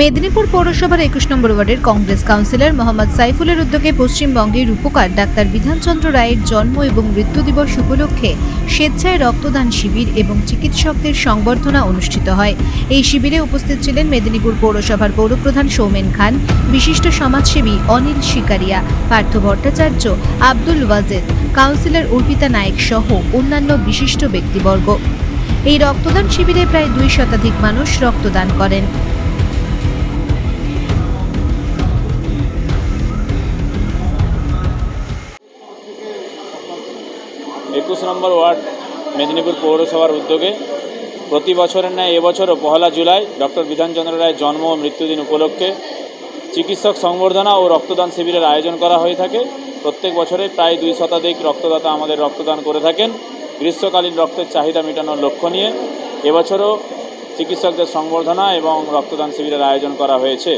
মেদিনীপুর পৌরসভার একুশ নম্বর ওয়ার্ডের কংগ্রেস কাউন্সিলর মোহাম্মদ সাইফুলের উদ্যোগে পশ্চিমবঙ্গের রূপকার ডাক্তার বিধানচন্দ্র রায়ের জন্ম এবং মৃত্যু দিবস উপলক্ষে স্বেচ্ছায় রক্তদান শিবির এবং চিকিৎসকদের সংবর্ধনা অনুষ্ঠিত হয়। এই শিবিরে উপস্থিত ছিলেন মেদিনীপুর পৌরসভার পৌরপ্রধান সৌমেন খান, বিশিষ্ট সমাজসেবী অনিল শিকারিয়া, পার্থ ভট্টাচার্য, আব্দুল ওয়াজেদ, কাউন্সিলর অর্পিতা নায়েক সহ অন্যান্য বিশিষ্ট ব্যক্তিবর্গ। এই রক্তদান শিবিরে প্রায় দুই শতাধিক মানুষ রক্তদান করেন। একুশ নম্বর ওয়ার্ড মেদিনীপুর পৌরসভার উদ্যোগে প্রতি বছরের ন্যায় এবছরও পহলা জুলাই ডক্টর বিধানচন্দ্র রায়ের জন্ম ও মৃত্যুদিন উপলক্ষে চিকিৎসক সংবর্ধনা ও রক্তদান শিবিরের আয়োজন করা হয়ে থাকে। প্রত্যেক বছরে প্রায় দুই শতাধিক রক্তদাতা আমাদের রক্তদান করে থাকেন। গ্রীষ্মকালীন রক্তের চাহিদা মেটানোর লক্ষ্য নিয়ে এবছরও চিকিৎসকদের সংবর্ধনা এবং রক্তদান শিবিরের আয়োজন করা হয়েছে।